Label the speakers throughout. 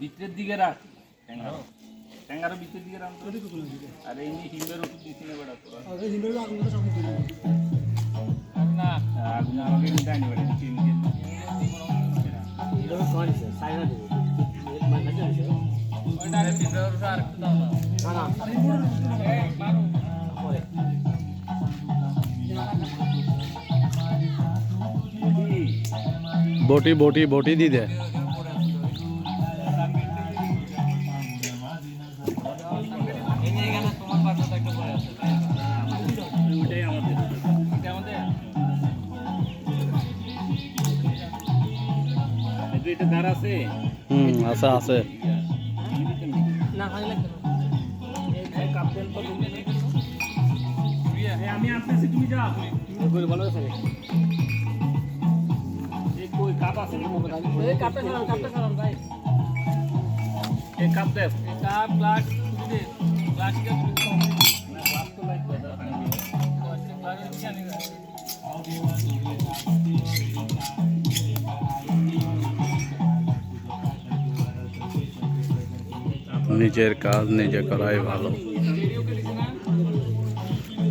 Speaker 1: ভিতরের দিকে রাখ। ট্যাঙ্গারো। ট্যাঙ্গারো ভিতরের দিকে রাখ। আর এই নিয়ে ওষুধ দিচ্ছি না তোরা। না আগুন আমাকে কিন্তু বটি
Speaker 2: বটি বটি দি দে।
Speaker 1: এটা ধার আছে?
Speaker 2: হুম আছে আছে।
Speaker 1: এই আমি আসতেছি তুমি যাও। এই কই কাপ আছে না এই কাপ না, তো।
Speaker 2: নিজের কাজ নিজে করাই ভালো।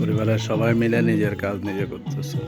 Speaker 2: পরিবারের সবাই মিলে নিজের কাজ নিজে করতেছে।